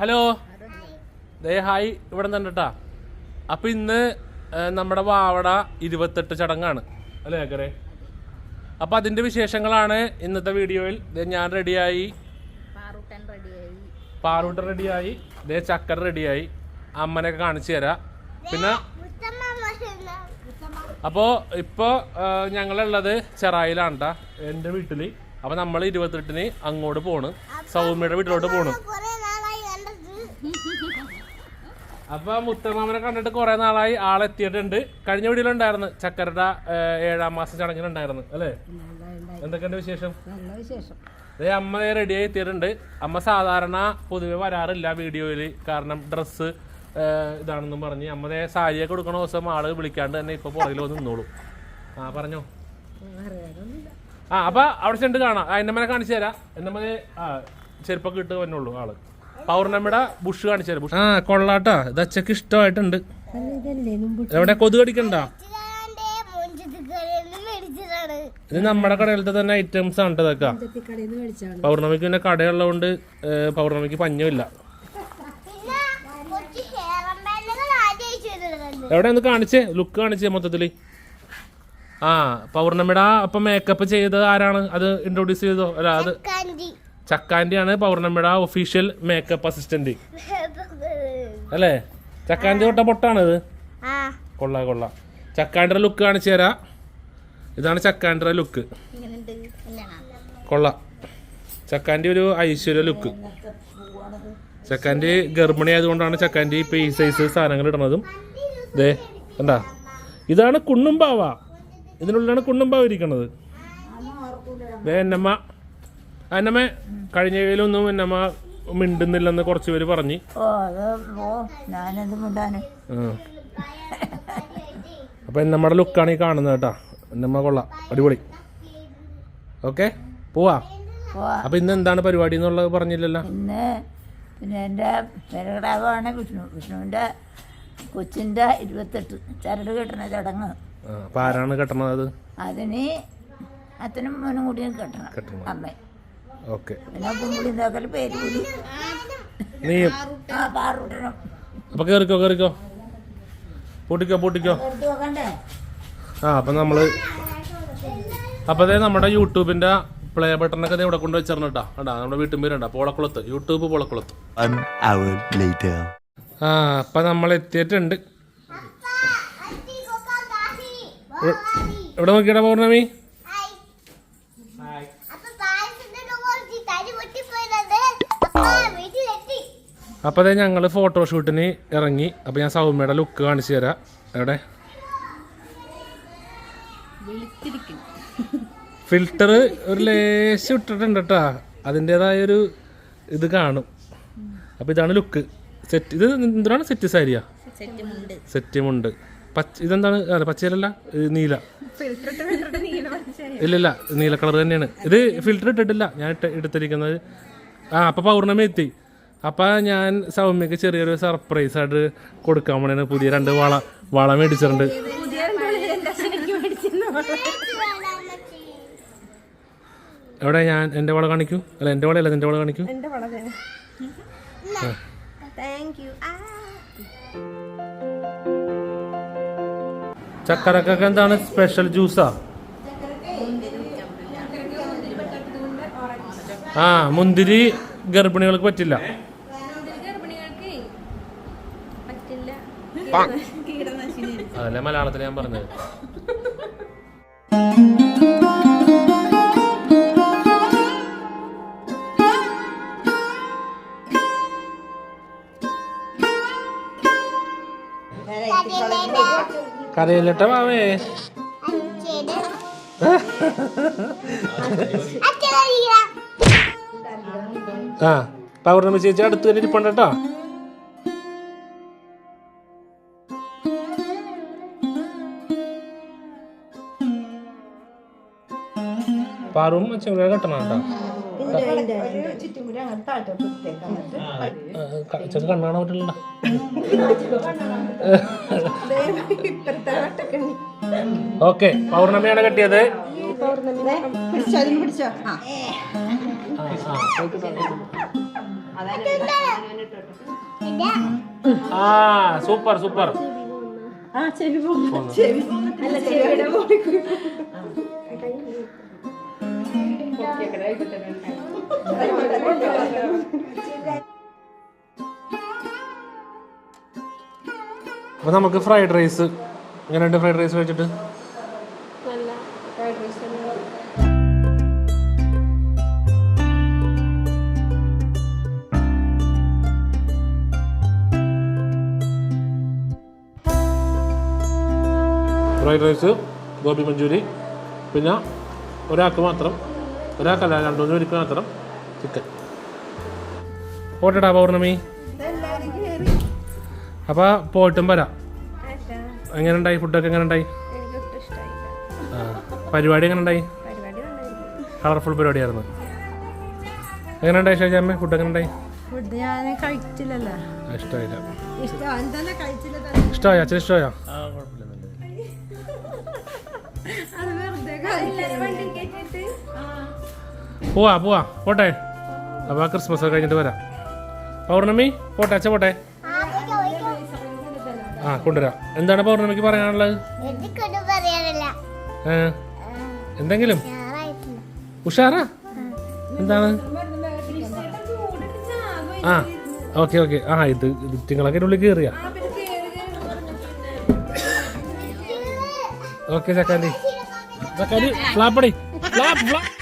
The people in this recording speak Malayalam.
ഹലോ. ദേ ഹായ്. ഇവിടെ നിന്ന് കേട്ടാ അപ്പൊ ഇന്ന് നമ്മുടെ വാവട ഇരുപത്തെട്ട് ചടങ്ങാണ്. അല്ലേ ഏക്കറെ? അപ്പൊ അതിന്റെ വിശേഷങ്ങളാണ് ഇന്നത്തെ വീഡിയോയിൽ. ഞാൻ റെഡിയായി. പാറൂട്ടൻ റെഡിയായി. ദേ ചക്കര റെഡിയായി. അമ്മനെയൊക്കെ കാണിച്ചു തരാ. പിന്നെ? അപ്പോൾ ഇപ്പോൾ ഞങ്ങളുള്ളത് ചെറായിലാണ് ട്ടാ എന്റെ വീട്ടിൽ അപ്പോൾ നമ്മൾ ഇരുപത്തെട്ടിന് അങ്ങോട്ട് പോണ്. സൗമ്യയുടെ വീട്ടിലോട്ട് പോണു. അപ്പൊ മുത്തമാമനെ കണ്ടിട്ട് കുറെ നാളായി ആളെത്തിയിട്ടുണ്ട് കഴിഞ്ഞ വീടിലുണ്ടായിരുന്നു ചക്കരയുടെ ഏഴാം മാസം ചടങ്ങിലുണ്ടായിരുന്നു അല്ലേ? എന്തൊക്കെയുണ്ട് വിശേഷം? അതേ അമ്മ റെഡിയായി എത്തിയിട്ടുണ്ട്. അമ്മ സാധാരണ പൊതുവെ വരാറില്ല വീഡിയോയിൽ കാരണം ഡ്രസ്സ് ഇതാണെന്നും പറഞ്ഞ്. അമ്മതേ സാരിയെ സാരിയൊക്കെ കൊടുക്കണ ദിവസം ആൾ വിളിക്കാണ്ട് തന്നെ ഇപ്പൊ പുറകിൽ വന്ന് നിന്നോളൂ. ആ പറഞ്ഞോ? ആ അപ്പൊ അവിടെ ചെണ്ട് കാണാം. ആ എന്നെ കാണിച്ചു തരാം. എന്നെ ആ ചെരുപ്പൊക്കെ ഇട്ട് വന്നുള്ളൂ ആൾ. പൗർണമിയുടെ ബുഷ് കാണിച്ചു ബുഷ്. ആ കൊള്ളാട്ടാ. ഇത് ഇഷ്ടമായിട്ടുണ്ട്. എവിടെ കൊതു കടിക്കണ്ട? ഇത് നമ്മുടെ കടയിലത്തെ തന്നെ ഐറ്റംസ് ആണ് ഇതൊക്കെ. പൗർണമിക്ക് പിന്നെ കടയുള്ളതുകൊണ്ട് പൗർണമിക്ക് പഞ്ഞമില്ല. എവിടെ ഒന്ന് കാണിച്ചേ? ലുക്ക് കാണിച്ചേ മൊത്തത്തിൽ. ആ പൗർണമിയുടെ അപ്പം മേക്കപ്പ് ചെയ്തത് ആരാണ്? അത് ഇൻട്രൊഡ്യൂസ് ചെയ്തോ അല്ല അത് ചക്കാന്റെ ആണ് പൗർണമിയുടെ ഒഫീഷ്യൽ മേക്കപ്പ് അസിസ്റ്റന്റ് അല്ലേ? ചക്കാന്റെ തൊട്ട പൊട്ടാണത്. കൊള്ളാം കൊള്ളാം. ചക്കാന്റെ ലുക്ക് കാണിച്ചു തരാം. ഇതാണ് ചക്കാന്റെ ലുക്ക് കൊള്ളാം. ചക്കാന്റെ ഒരു ഐശ്വര്യ ലുക്ക് ചക്കാന്റെ ഗർഭിണി ആയതുകൊണ്ടാണ് ചക്കാന്റെ ഇപ്പം ഈ സൈസ് സാധനങ്ങൾ ഇടുന്നതും. ദേ എന്താ ഇതാണ് കുണ്ണുംബാവ ഇതിനുള്ളിലാണ് കുണ്ണുംബാവ് ഇരിക്കണത്. ദേ എന്നമ്മ. എന്നമ്മ കഴിഞ്ഞ കയ്യിലൊന്നും എന്നമ്മ മിണ്ടുന്നില്ലെന്ന് കുറച്ച് പേര് പറഞ്ഞ്. ഓ അത് ഓ ഞാനത് മുണ്ടാന്. ആ. അപ്പൊ എന്നമ്മയുടെ ലുക്കാണ് ഈ കാണുന്നത് കേട്ടാ. എന്നമ്മ കൊള്ളാം. അടിപൊളി. ഓക്കെ പോവാ? അപ്പൊ ഇന്ന് എന്താണ് പരിപാടി എന്നുള്ളത് പറഞ്ഞില്ലല്ലോ? ഇന്ന് പിന്നെ എന്റെ പെരകടാവാണ് വിഷ്ണു. വിഷ്ണുവിന്റെ കൊച്ചിന്റെ ഇരുപത്തെട്ട്. ചരട് കെട്ടണ ചടങ്ങ്. അപ്പൊ ആരാണ് കെട്ടണത് അത്? അതിന് അച്ഛനും മോനും കൂടിയും കെട്ടണം കെട്ടണം. ഓക്കെ നീ അപ്പൊ കേറിക്കോ കേറിക്കോ പൂട്ടിക്കോ പൂട്ടിക്കോ ആ അപ്പൊ നമ്മൾ അപ്പൊ അതെ നമ്മുടെ യൂട്യൂബിന്റെ പ്ലേ ബട്ടണൊക്കെ ദേ ഇവിടെ കൊണ്ട് വെച്ചിരുന്നു കേട്ടാ കണ്ടാ നമ്മുടെ വീട്ടിൽ പേരുണ്ടാ പോളക്കുളത്ത് യൂട്യൂബ് പോളക്കുളത്ത് One hour later. ആ അപ്പൊ നമ്മൾ എത്തിയിട്ടുണ്ട് എവിടെ ഇവിടെ നോക്കിയടാ പൗർണമി അപ്പൊ അതെ ഞങ്ങൾ ഫോട്ടോഷൂട്ടിന് ഇറങ്ങി. അപ്പോൾ ഞാൻ സൗമ്യയുടെ ലുക്ക് കാണിച്ചു തരാം. എവിടെ? ഫിൽറ്റർ ഒരു ലേശം ഇട്ടിട്ടുണ്ട് കേട്ടാ അതിന്റെതായ ഒരു ഇത് കാണും. അപ്പൊ ഇതാണ് ലുക്ക് സെറ്റ് ഇത് എന്തിനാണ് സെറ്റ് സാരിയാ സെറ്റുമുണ്ട്. പച്ച ഇതെന്താണ്? അല്ല പച്ചയല്ല? നീല. ഇല്ലില്ല നീല കളർ തന്നെയാണ്. ഇത് ഫിൽറ്റർ ഇട്ടിട്ടില്ല. ഞാൻ ഇട്ട് എടുത്തിരിക്കുന്നത്. ആ അപ്പൊ പൗർണമി എത്തി. അപ്പൊ ഞാൻ സൗമ്യക്ക് ചെറിയൊരു സർപ്രൈസ് ആയിട്ട് കൊടുക്കാൻ വേണ്ടിയാണ് പുതിയ രണ്ട് വള വള മേടിച്ചിട്ടുണ്ട്. എവിടെ ഞാൻ എന്റെ വള കാണിക്കൂ? അല്ല എന്റെ വളയല്ല എന്റെ വള കാണിക്കൂ. ചക്കരക്കൊക്കെ എന്താണ് സ്പെഷ്യൽ ജ്യൂസാ ആ മുന്തിരി ഗർഭിണികൾക്ക് പറ്റില്ല. അതല്ലേ മലയാളത്തിൽ ഞാൻ പറഞ്ഞത്. കരയിലിട്ട മാമേ. ആ പൗർണമി ചേച്ചി അടുത്ത് തന്നെ ഇരിപ്പുണ്ട് കേട്ടോ. പാറും അച്ഛൻ കൂടെ കെട്ടണം കേട്ടോ. കണ്ണാണ പറ്റില്ല ഓക്കെ പൗർണമിയാണ് കെട്ടിയത്. ആ, ആ. ആ സൂപ്പർ സൂപ്പർ. ആ ചെവി ചെവി അല്ല ചെവിയുടെ അപ്പൊ നമുക്ക് ഫ്രൈഡ് റൈസ് എങ്ങനെയുണ്ട് ഫ്രൈഡ് റൈസ് വെച്ചിട്ട്? നല്ല fried rice fried rice gobi manchurian. പിന്നെ ഒരാൾക്ക് മാത്രം ഒരാൾക്കല്ല രണ്ടു മൂന്ന് പേർക്ക് മാത്രം ചിക്കൻ പോട്ടെടാ പൗർണമി. അപ്പോൾ പോയിട്ടും വരാം. എങ്ങനെ ഉണ്ടായി ഫുഡൊക്കെ എങ്ങനെ ഉണ്ടായി പരിപാടി എങ്ങനെ ഉണ്ടായി കളർഫുൾ പരിപാടിയായിരുന്നു. എങ്ങനെ ഉണ്ടായി ഷേജാമ്മ ഫുഡ് എങ്ങനെ ഉണ്ടായി ഫുഡ് ഞാൻ കഴിച്ചില്ലല്ലോ. ഇഷ്ടമായില്ല ഇഷ്ടം എന്തെല്ലാം കഴിച്ചില്ല ഇഷ്ടമായോ അച്ഛൻ ഇഷ്ടമായോ പോവാ പോവാ. പോട്ടെ. അപ്പോൾ ക്രിസ്മസ് ഒക്കെ കഴിഞ്ഞിട്ട് വരാം. പൗർണമി? പോട്ടെ അച്ഛ പോട്ടെ. ആ കൊണ്ടുവരാം. എന്താണ് പൗർണമിക്ക് പറയാനുള്ളത്? എന്തെങ്കിലും? ഉഷാറാ? എന്താണ്? ആ ഓക്കെ ഓക്കെ. ആ ഇത് ഇത് തിങ്കളൊക്കെ ഉള്ളിൽ കയറിയ ഓക്കെ ചക്കാലി ചക്കാലി ഫ്ലാപ്പടി. Flap flap